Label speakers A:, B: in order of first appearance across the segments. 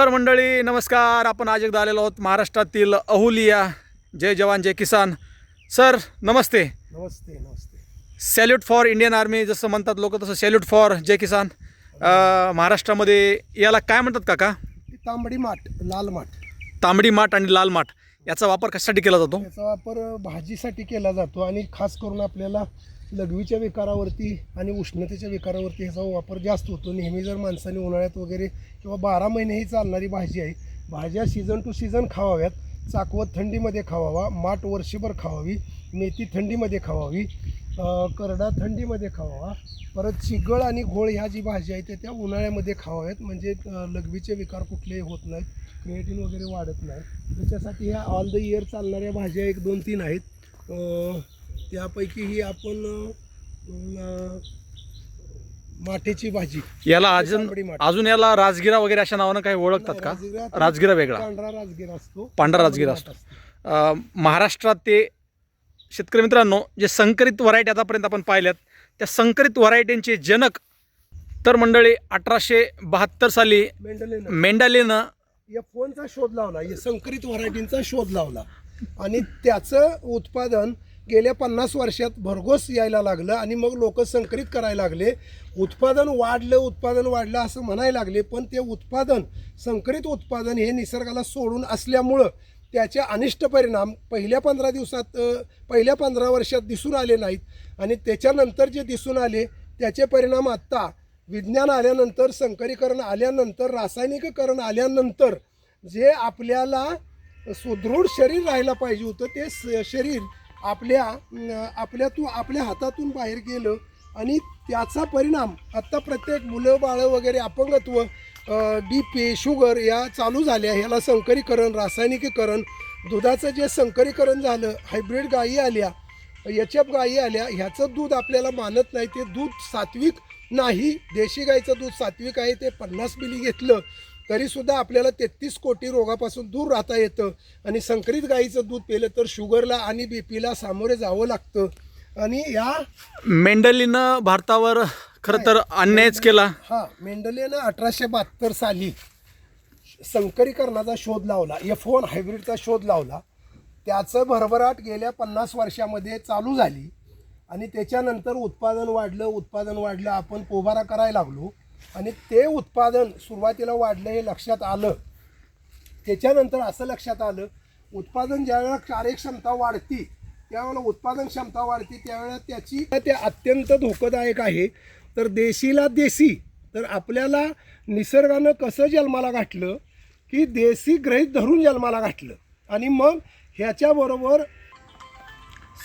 A: तर मंडळी नमस्कार. आपण आज एकदा आलेलो आहोत महाराष्ट्रातील अहुलिया. जय जवान जय किसान. Sir Namaste.
B: Namaste Namaste.
A: Salute for Indian army जसं म्हणतात लोक तसं सॅल्यूट फॉर जय किसान. अं, महाराष्ट्रामध्ये याला काय म्हणतात काका?
B: ती तांबडी माठ लाल माठ.
A: तांबडी माठ आणि लाल माठ याचा वापर कशासाठी केला जातो?
B: याचा वापर भाजीसाठी केला जातो आणि खास करून आपल्याला लघवीच्या विकारावरती आणि उष्णतेच्या विकारावरती ह्याचा वापर जास्त होतो. नेहमी जर माणसाने उन्हाळ्यात वगैरे किंवा बारा महिने ही चालणारी भाजी आहे भाज्या सीझन टू सीझन खावाव्यात. चाकवत थंडीमध्ये खावावा माठ वर्षभर खावावी मेथी थंडीमध्ये खावावी करडा थंडीमध्ये खावावा. परत चिगळ आणि घोळ ह्या जी भाजी आहे त्या त्या उन्हाळ्यामध्ये खावाव्यात. म्हणजे लघवीचे विकार कुठलेही होत नाहीत क्रिएटिन वगैरे वाढत नाही त्याच्यासाठी ह्या ऑल द इयर चालणाऱ्या भाज्या एक दोन तीन आहेत. अं, त्यापैकी ही आपण अं, माठेची भाजी.
A: याला अजून
B: तांबडी माठ.
A: अजून याला राजगिरा वगैरे अशा नावानं काही ओळखतात का?
B: राजगिरा-
A: राजगिरा वेगळा.
B: पांढरा राजगिरा असतो.
A: पांढरा राजगिरा असतो. अं, महाराष्ट्रात ते शेतकरी मित्रांनो जे संकरित व्हरायटी आतापर्यंत आपण पाहिल्यात त्या संकरित व्हरायटींचे जनक तर मंडळी अठराशे बहात्तर साली
B: मेंडालेनं या फोनचा शोध लावला या संकरित व्हरायटींचा शोध लावला. आणि त्याचं उत्पादन गेल्या पन्नास वर्षात भरघोस यायला लागलं आणि मग लोक संकरित करायला लागले. उत्पादन वाढलं उत्पादन वाढलं असं म्हणायला लागले पण ते उत्पादन संकरित उत्पादन हे निसर्गाला सोडून असल्यामुळं त्याचे अनिष्ट परिणाम पहिल्या पंधरा दिवसात पहिल्या पंधरा वर्षात दिसून आले नाहीत. आणि त्याच्यानंतर जे दिसून आले त्याचे परिणाम आत्ता विज्ञान आल्यानंतर संकरीकरण आल्यानंतर रासायनिककरण आल्यानंतर जे आपल्याला सुदृढ शरीर राहायला पाहिजे होतं ते स- शरीर आपल्या आपल्या आपल्यातून आपल्या हातातून बाहेर गेलं आणि त्याचा परिणाम आत्ता प्रत्येक मुलं बाळं वगैरे अपंगत्व डी पी शुगर या चालू झाल्या. ह्याला संकरीकरण रासायनिकीकरण दुधाचं जे संकरीकरण झालं हायब्रिड गायी आल्या एच एफ गायी आल्या ह्याचं दूध आपल्याला मानत नाही. ते दूध सात्विक नाही. देशी गाईचं दूध सात्विक आहे. ते पन्नास मिली घेतलं. तरीसुद्धा आपल्याला तेहतीस कोटी रोगापासून दूर राहता येतं. आणि संकरित गाईचं दूध पिलं तर शुगरला आणि बी पीला सामोरे जावं लागतं. आणि या
A: मेंडलीनं भारतावर खरं तर अन्यायच केला.
B: हा मेंडलेनं अठराशे बहात्तर साली संकरीकरणाचा शोध लावला एफ वन हायब्रिडचा शोध लावला. त्याचं भरभराट गेल्या पन्नास वर्षामध्ये चालू झाली. आणि त्याच्यानंतर उत्पादन वाढलं उत्पादन वाढलं आपण पोबारा करायला लागलो. आणि ते उत्पादन सुरुवातीला वाढलं हे लक्षात आलं. त्याच्यानंतर असं लक्षात आलं उत्पादन ज्यावेळेला कार्यक्षमता वाढती त्यावेळेला उत्पादन क्षमता वाढते त्यावेळेला त्याची ते अत्यंत धोकादायक आहे. तर देशीला देशी तर आपल्याला निसर्गानं कसं जन्माला घातलं की देशी ग्रहित धरून जन्माला घातलं. आणि मग ह्याच्याबरोबर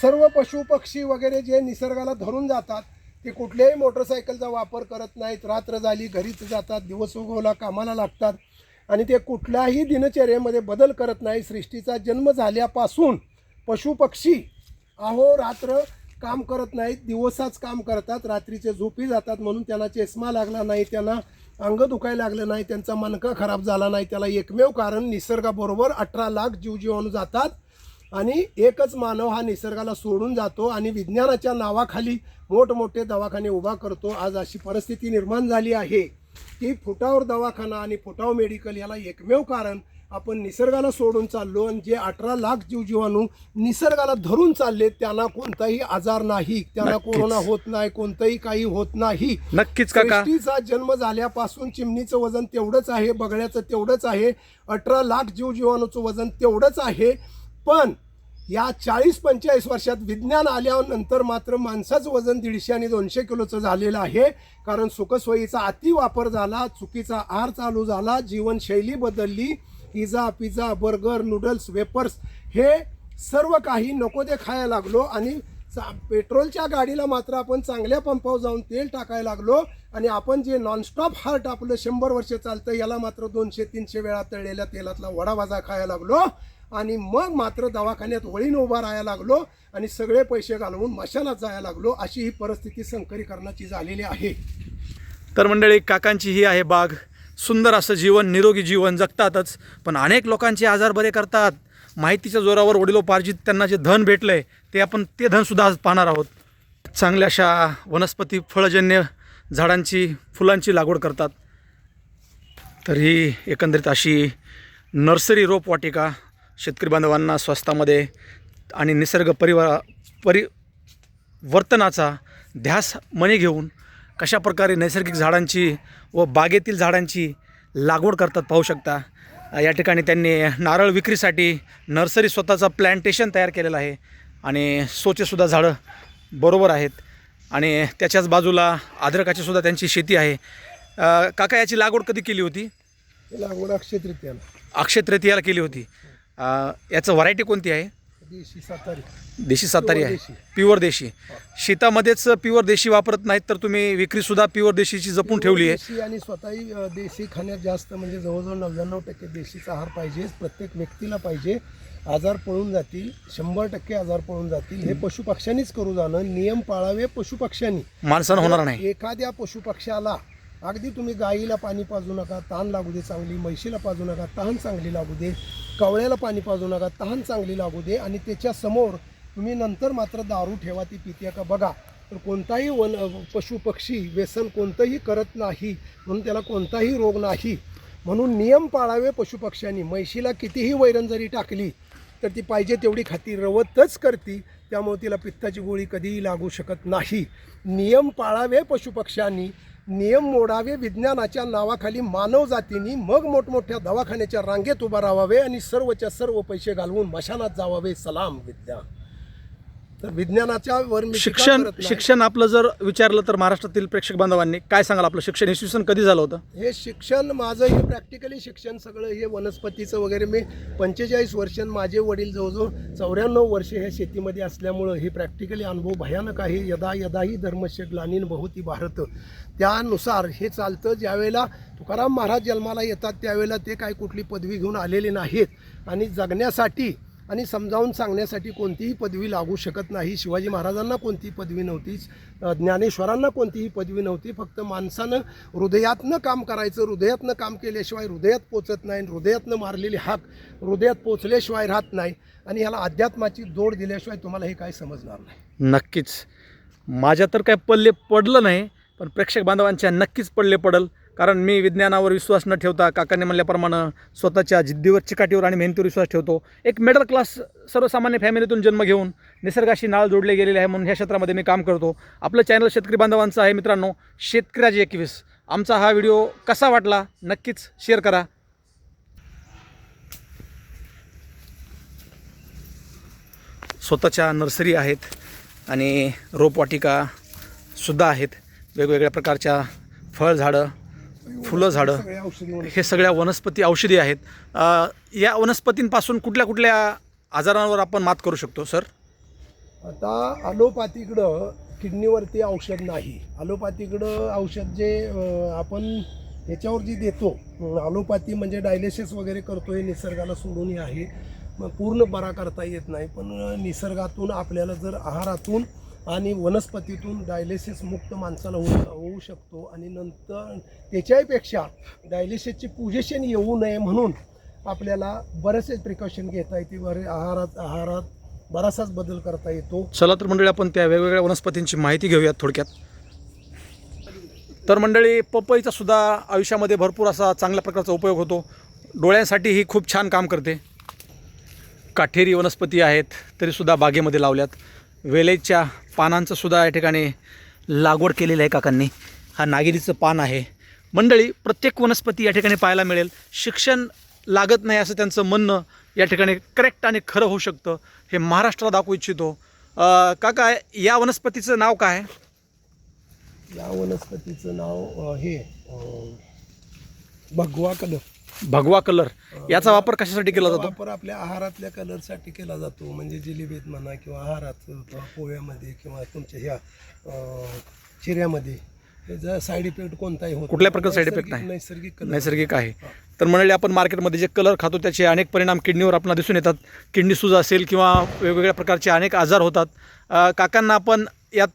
B: सर्व पशुपक्षी वगैरे जे निसर्गाला धरून जातात ते कुठल्याही मोटरसायकलचा वापर करत नाहीत. रात्र झाली घरीच जातात दिवस उगवला कामाला लागतात. आणि ते कुठल्याही दिनचर्येमध्ये बदल करत नाही सृष्टीचा जन्म झाल्यापासून पशुपक्षी अहो रात्र काम करत नाहीत दिवसाच काम करतात. रात्रीचे झोपी जातात म्हणून त्यांना चष्मा लागला नाही त्यांना अंग दुखायला लागलं नाही त्यांचा मनका खराब झाला नाही त्याला एकमेव कारण निसर्गाबरोबर अठरा लाख जीवजीवाणू जातात. आणि एकच मानव हा निसर्गाला सोडून जातो आणि विज्ञानाच्या नावाखाली मोठमोठे दवाखाने उभा करतो. आज अशी परिस्थिती निर्माण झाली आहे की फुटावर दवाखाना आणि फुटाव मेडिकल याला एकमेव कारण आपण निसर्गाला सोडून चाललो आणि जे अठरा लाख जीवजीवाणू निसर्गाला धरून चालले त्यांना कोणताही आजार नाही. त्यांना. कोरोना होत नाही कोणतंही काही होत नाही.
A: नक्कीच काका.
B: सृष्टीचा जन्म झाल्यापासून चिमणीचं वजन तेवढंच आहे बगड्याचं तेवढंच आहे अठरा लाख जीवजीवाणूचं वजन तेवढंच आहे. पण या चाळीस पंचेचाळीस वर्षात विज्ञान आल्यानंतर मात्र माणसाचं वजन दीडशे आणि दोनशे किलोचं झालेलं आहे. कारण सुखसोयीचा अतिवापर झाला चुकीचा आहार चालू झाला जीवनशैली बदलली pizza pizza burger noodles wafers हे सर्व काही नको ते खायला लागलो आणि चा- पेट्रोलच्या गाडीला मात्र आपण चांगल्या पंपावर जाऊन तेल टाकायला लागलो आणि आपण जे नॉनस्टॉप हार्ट आपलं शंभर वर्ष चालतं याला मात्र दोनशे तीनशे वेळा तळलेल्या तेलातला वडा भाजा खायला लागलो. आणि मग मात्र दवाखान्यात वळीन उभा राहायला लागलो आणि सगळे पैसे घालवून मशालात जायला लागलो. अशी ही परिस्थिती संकरीकरणाची झालेली आहे.
A: तर मंडळी काकांची ही आहे बाग. सुंदर असं जीवन निरोगी जीवन जगतातच. पण अनेक लोकांचे आजार बरे करतात. माहितीच्या जोरावर वडिलोपार्जित त्यांना जे धन भेटलं आहे ते आपण ते धनसुद्धा आज पाहणार आहोत. चांगल्या अशा वनस्पती फळजन्य झाडांची फुलांची लागवड करतात. तर ही एकंदरीत अशी नर्सरी रोपवाटिका शेतकरी बांधवांना स्वस्तामध्ये आणि निसर्ग परिवार परिवर्तनाचा ध्यास मनी घेऊन कशा प्रकारे नैसर्गिक झाडांची व बागेतील झाडांची लागवड करतात पाहू शकता. या ठिकाणी त्यांनी नारळ विक्रीसाठी नर्सरी स्वतःचा प्लॅन्टेशन तयार केलेलं आहे आणि सोचेसुद्धा झाडं बरोबर आहेत आणि त्याच्याच बाजूला अद्रकाची सुद्धा त्यांची शेती आहे. काका याची लागवड कधी केली होती?
B: हे लागवड अक्षय तृतीयाला
A: अक्षय तृतीयाला केली होती. याचं व्हरायटी कोणती आहे?
B: देशी सातारी.
A: देशी सातारी
B: Pure
A: आहे. प्युअर देशी. शेतामध्येच प्युअर देशी वापरत नाहीत तर तुम्ही विक्रीसुद्धा प्युअर देशीची जपून ठेवली आहे.
B: देशी आणि स्वतःही देशी खाण्यात जास्त म्हणजे जवळजवळ नव्याण्णव टक्के देशीचा आहार पाहिजे प्रत्येक व्यक्तीला पाहिजे. आजार पळून जातील शंभर टक्के आजार पळून जातील. हे पशुपक्ष्यांनीच करू जाणं नियम पाळावे पशुपक्ष्यांनी.
A: माणसानं होणार नाही.
B: एखाद्या पशुपक्ष्याला अगदी तुम्ही गाईला पाणी पाजू नका तहान लागू दे चांगली म्हैशीला पाजू नका तहान चांगली लागू दे कवळ्याला पाणी पाजू नका तहान चांगली लागू दे आणि त्याच्यासमोर तुम्ही नंतर मात्र दारू ठेवा ती पिते का बघा तर कोणताही वन पशु पक्षी व्यसन कोणतंही करत नाही म्हणून त्याला कोणताही रोग नाही. म्हणून नियम पाळावे पशुपक्ष्यांनी. म्हैशीला कितीही वैरण जरी टाकली तर ती पाहिजे तेवढी खाती रवतच करती त्यामुळे तिला पित्ताची गोळी कधीही लागू शकत नाही. नियम पाळावे पशुपक्ष्यांनी. नियम मोडावे विज्ञानाच्या नावाखाली मानवजातींनी मग मोठमोठ्या दवाखान्याच्या रांगेत उभा राहावे आणि सर्वच्या सर्व पैसे घालवून मशानात जावावे. सलाम विज्ञान. तर विज्ञानाच्या वर मी टीका
A: शिक्षण
B: करत नाही.
A: शिक्षण आपलं जर विचारलं तर महाराष्ट्रातील प्रेक्षक बांधवांनी काय सांगाल आपलं? शिक्षण सन कधी झालं होतं?
B: हे शिक्षण माझं हे प्रॅक्टिकली शिक्षण सगळं हे वनस्पतीचं वगैरे मी पंचेचाळीस वर्ष माझे वडील जवळजवळ चौऱ्याण्णव वर्षे ह्या शेतीमध्ये असल्यामुळं हे प्रॅक्टिकली अनुभव भयानक आहे. यदा यदाही धर्मस्य ग्लानीन बहुती भारत त्यानुसार हे चालतं. ज्यावेळेला तुकाराम महाराज जन्माला येतात त्यावेळेला ते काय कुठली पदवी घेऊन आलेले नाहीत. आणि जगण्यासाठी आणि समजावून सांगण्यासाठी कोणतीही पदवी लागू शकत नाही. शिवाजी महाराजांना कोणतीही पदवी नव्हतीच. ज्ञानेश्वरांना कोणतीही पदवी नव्हती. फक्त माणसानं हृदयातनं काम करायचं हृदयातनं काम केल्याशिवाय हृदयात पोचत नाही हृदयातनं मारलेली हाक हृदयात पोचल्याशिवाय राहत नाही आणि ह्याला अध्यात्माची जोड दिल्याशिवाय तुम्हाला हे काय समजणार नाही.
A: नक्कीच. माझ्या तर काय पल्ले पडलं नाही पण प्रेक्षक बांधवांच्या नक्कीच पडले पडल. कारण मी विज्ञानावर विश्वास न ठेवता काकांनी म्हणल्याप्रमाणे स्वतःच्या जिद्दीवर चिकाटीवर आणि मेहनतीवर विश्वास ठेवतो. एक मिडल क्लास सर्वसामान्य फॅमिलीतून जन्म घेऊन निसर्गाशी नाळ जोडले गेलेले आहे म्हणून ह्या क्षेत्रामध्ये मी काम करतो. आपलं चॅनल शेतकरी बांधवांचं आहे मित्रांनो शेतकऱ्याचे एकवीस. आमचा हा व्हिडिओ कसा वाटला? नक्कीच शेअर करा. स्वतःच्या नर्सरी आहेत आणि रोपवाटिका सुद्धा आहेत. वेगवेगळ्या प्रकारच्या फळझाडं फुलं झाडं
B: औषधी
A: हे सगळ्या वनस्पती औषधी आहेत. या वनस्पतींपासून कुठल्या कुठल्या आजारांवर आपण मात करू शकतो सर?
B: आता अलोपॅथीकडं किडनीवरती औषध नाही. अलोपॅथीकडं औषध जे आपण ह्याच्यावर जी देतो अलोपॅथी म्हणजे डायलिसिस वगैरे करतो हे निसर्गाला सोडूनही आहे. मग पूर्ण बरा करता येत नाही पण निसर्गातून आपल्याला जर आहारातून आणि वनस्पतीतून डायलिसिस मुक्त माणसाला होऊ होऊ शकतो. आणि नंतर त्याच्याहीपेक्षा डायलिसिसची पोझिशन येऊ नये म्हणून आपल्याला बरेचसे प्रिकॉशन घेता येते. बरे आहारात आहारात बराचसाच बदल करता येतो.
A: चला तर मंडळी आपण त्या वेगवेगळ्या वनस्पतींची माहिती घेऊयात थोडक्यात. तर मंडळी पपईचा सुद्धा आयुष्यामध्ये भरपूर असा चांगल्या प्रकारचा उपयोग होतो. डोळ्यांसाठी ही खूप छान काम करते. काठेरी वनस्पती आहेत तरीसुद्धा बागेमध्ये लावल्यात. वेलेच्या पानांचं सुद्धा या ठिकाणी लागवड केलेली आहे काकांनी. हा नागिरीचं पान आहे. मंडळी प्रत्येक वनस्पती या ठिकाणी पाहायला मिळेल. शिक्षण लागत नाही असं त्यांचं म्हणणं या ठिकाणी करेक्ट आणि खरं होऊ शकतं हे महाराष्ट्राला दाखवू इच्छितो. काका या वनस्पतीचं नाव काय?
B: या वनस्पतीचं नाव हे भगवा कलर
A: भगवा कलर याचा वापर कशासाठी केला जातो?
B: वापर आपल्या आहारातल्या कलरसाठी केला जातो. म्हणजे जिलेबीत म्हणा किंवा आहारात किंवा पोह्यामध्ये किंवा तुमच्या ह्या अ, चिऱ्यामध्ये त्याचा साईड इफेक्ट कोणताही होत
A: कुठल्या प्रकारचा side effect
B: नैसर्गिक-
A: नाही?
B: नैसर्गिक कलर
A: नैसर्गिक आहे. तर मंडळी आपण मार्केटमध्ये जे कलर खातो त्याचे अनेक परिणाम किडनीवर आपल्याला दिसून येतात. किडनी सूज असेल किंवा वेगवेगळ्या प्रकारचे अनेक आजार होतात. अं, काकांना आपण यात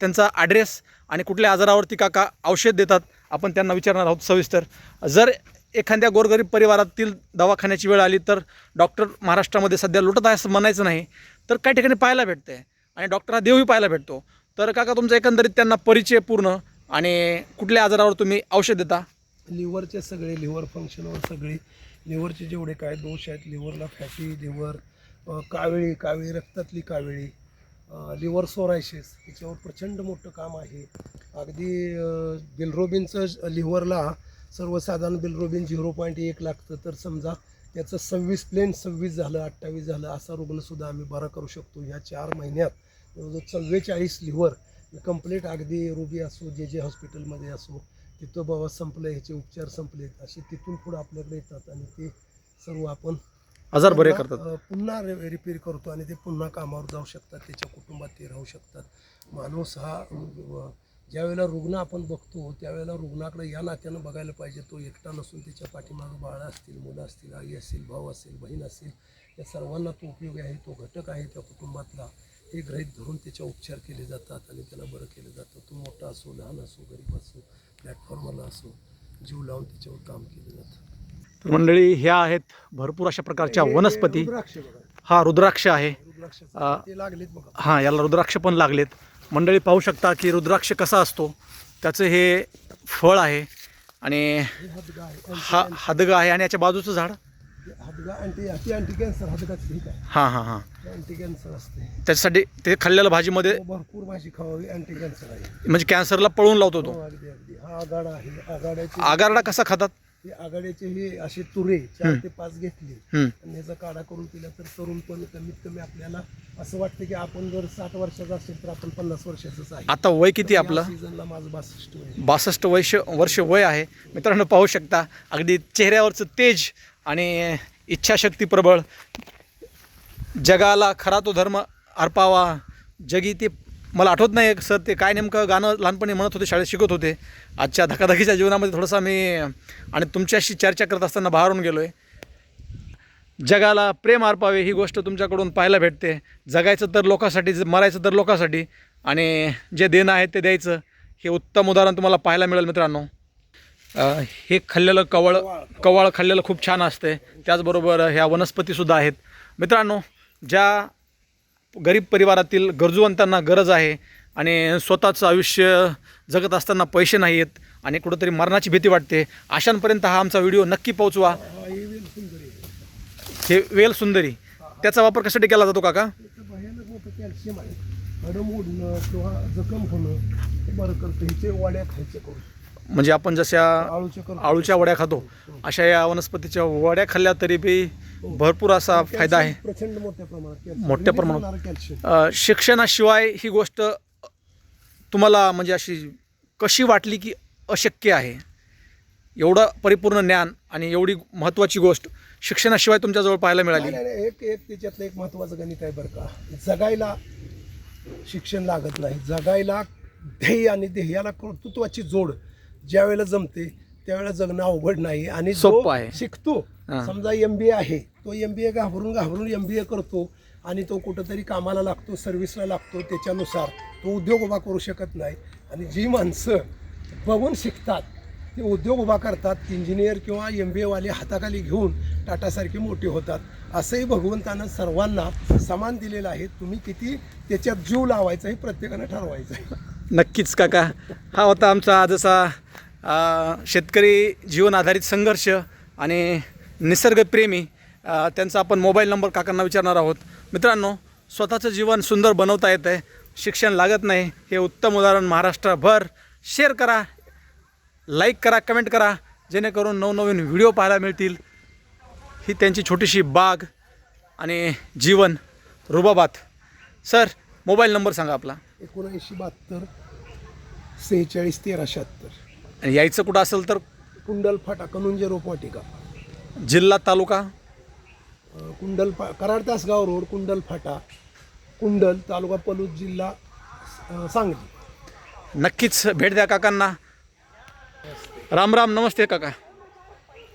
A: त्यांचा ॲड्रेस आणि कुठल्या आजारावरती काका औषध देतात आपण त्यांना विचारणार आहोत सविस्तर. जर एखाद्या गोरगरीब परिवारातील दवाखान्याची वेळ आली तर डॉक्टर महाराष्ट्रामध्ये सध्या लुटत आहे असं म्हणायचं नाही तर काही ठिकाणी पाहायला भेटते आणि डॉक्टर हा देवही पाहायला भेटतो. तर काका तुमचा एकंदरीत त्यांना परिचय पूर्ण आणि कुठल्या आजारावर तुम्ही औषध देता?
B: लिव्हरचे सगळे लिव्हर फंक्शनवर सगळे. लिव्हरचे जेवढे काय दोष आहेत लिव्हरला फॅटी लिव्हर कावेळी कावेळी रक्तातली कावेळी लिव्हर सोरायसिस याच्यावर प्रचंड मोठं काम आहे. अगदी बिलरोबिनचं लिव्हरला सर्वसाधारण बिलरोबिन झिरो पॉईंट एक लागतं तर समजा त्याचं सव्वीस प्लेन सव्वीस झालं अठ्ठावीस झालं असा रुग्णसुद्धा आम्ही बरा करू शकतो. ह्या चार महिन्यात जवळजवळ चव्वेचाळीस लिव्हर कंप्लीट अगदी रुबी असो जे जे हॉस्पिटलमध्ये असो तिथं बाबा संपलं ह्याचे उपचार संपलेत असे तिथून पुढे आपल्याकडे येतात आणि ते सर्व आपण
A: आजार बरे करतात.
B: पुन्हा रिपेअर करतो आणि ते पुन्हा कामावर जाऊ शकतात त्याच्या कुटुंबात ते राहू शकतात. माणूस हा ज्यावेळेला रुग्ण आपण बघतो त्यावेळेला रुग्णाकडे या नात्यानं बघायला पाहिजे. तो एकटा नसून त्याच्या पाठीमागं बाळं असतील मुलं असतील आई असेल भाऊ असेल बहीण असेल या सर्वांना तो उपयोगी आहे तो घटक आहे त्या कुटुंबातला. हे गृहीत धरून त्याचे उपचार केले जातात आणि त्याला बरं केलं जातं. तो मोठा असो लहान असो गरीब असो प्लॅटफॉर्मला असो जीव लावून त्याच्यावर काम केलं जातं.
A: तर मंडळी ह्या आहेत भरपूर अशा प्रकारच्या वनस्पती. हा रुद्राक्ष आहे.
B: रुद्राक्ष.
A: अ,
B: ते लागलेत बघा.
A: हां याला रुद्राक्ष पण लागलेत. मंडळी पाहू शकता की रुद्राक्ष कसा असतो त्याचं हे फळ आहे आणि
B: हे हादगा आहे
A: हा आणि याच्या बाजूचं झाड?
B: हे
A: हां हां. हां त्याच्यासाठी ते खाल्लेलं भाजीमध्ये
B: तो भरपूर भाजी खावावी अँटी कॅन्सर आहे.
A: म्हणजे कॅन्सरला पळून लावतो तो.
B: हो, हा
A: आगारडा कसा खातात?
B: हे आगाड्याचे हे असे तुरे चार ते पाच घेतले. आणि ह्याचा काढा करून पिला तर तरुण पण कमीत कमी आपल्याला असं वाटतं की आपण जर साठ वर्षाचा असेल तर आपण पन्नास वर्षाचंच आहे.
A: आता वय किती आपलं?
B: सीझनला माझं बासष्ट वय.
A: बासष्ट वर्ष वर्ष वय आहे. मित्रांनो पाहू शकता अगदी चेहऱ्यावरचं तेज आणि इच्छाशक्ती प्रबळ. जगाला खरा तो धर्म अर्पावा. जगी ते मला आठवत नाही सर ते काय नेमकं गाणं लहानपणी म्हणत होते शाळेत शिकत होते. आजच्या धकाधकीच्या जीवनामध्ये थोडंसं मी आणि तुमच्याशी चर्चा करत असताना बाहेरून गेलो आहे जगाला प्रेम अर्पावे ही गोष्ट तुमच्याकडून पाहायला भेटते. जगायचं तर लोकांसाठी मरायचं तर लोकांसाठी आणि जे देणं आहे ते द्यायचं. हे उत्तम उदाहरण तुम्हाला पाहायला मिळेल मित्रांनो. हे खाल्लेलं कवळ कवळ खाल्लेलं खूप छान असते. त्याचबरोबर ह्या वनस्पतीसुद्धा आहेत. मित्रांनो ज्या गरीब परिवारातील गरजूवंतांना गरज आहे आणि स्वतःचं आयुष्य जगत असताना पैसे नाही आहेत आणि कुठंतरी मरणाची भीती वाटते अशांपर्यंत हा आमचा व्हिडिओ नक्की पोहोचवा.
B: हे वेल
A: हे वेल सुंदरी. त्याचा वापर कशासाठी केला जातो काका?
B: त्याचं कॅल्शियम आहे. किंवा जखम होणं बरं करतं. हिचे वाड्या खायचे करून.
A: म्हणजे आपण जशा
B: आळूच्या
A: वड्या खातो अशा या वनस्पतीच्या वड्या खाल्ल्या तरी बी भरपूर असा फायदा आहे.
B: प्रचंड मोठ्या प्रमाणात म्हणजे
A: शिक्षणाशिवाय ही गोष्ट तुम्हाला म्हणजे अशी कशी वाटली की अशक्य आहे? एवढं परिपूर्ण ज्ञान आणि एवढी महत्त्वाची गोष्ट शिक्षणाशिवाय तुमच्याजवळ पाहायला मिळाली.
B: एक एक त्याच्यातलं एक महत्वाचं गणित आहे बरं का. जगायला शिक्षण लागत नाही. जगायला ध्येय आणि ध्येयाला कर्तृत्वाची जोड ज्या वेळेला जमते त्यावेळेला जगणं अवघड नाही. आणि जो
A: सोपं आहे.
B: शिकतो
A: हां.
B: समजा एम बी ए आहे तो एम बी ए घाबरून घाबरून एम बी ए करतो आणि तो कुठंतरी कामाला लागतो सर्व्हिसला लागतो त्याच्यानुसार तो उद्योग उभा करू शकत नाही. आणि जी माणसं बघून शिकतात ते उद्योग उभा करतात इंजिनियर किंवा एम बी एवाले हाताखाली घेऊन टाटासारखे मोठे होतात. असंही भगवंतानं सर्वांना समान दिलेलं आहे. तुम्ही किती त्याच्यात जीव लावायचा हे प्रत्येकानं ठरवायचं आहे.
A: नक्कीच काका. हा होता आमचा अ, शेतकरी जीवन आधारित संघर्ष आणि निसर्गप्रेमी त्यांचा आपण मोबाईल नंबर काकांना विचारणार आहोत. मित्रांनो स्वतःचं जीवन सुंदर बनवता येतं आहे शिक्षण लागत नाही हे उत्तम उदाहरण महाराष्ट्रभर. शेअर करा लाईक करा कमेंट करा जेणेकरून नवनवीन व्हिडिओ पाहायला मिळतील. ही त्यांची छोटीशी बाग आणि जीवन रुबाबात. सर मोबाईल नंबर सांगा आपला.
B: एकोणऐंशी बहात्तर सेहेचाळीस तेरा शहात्तर.
A: यायचं कुठं असेल तर?
B: कुंडल फाटा कनुंजे रोपवाटिका
A: जिल्हा तालुका?
B: अ, कुंडल फा कराड तासगाव रोड कुंडल फाटा कुंडल तालुका पलूस जिल्हा अ, सांगली.
A: नक्कीच भेट द्या काकांना. राम राम नमस्ते काका.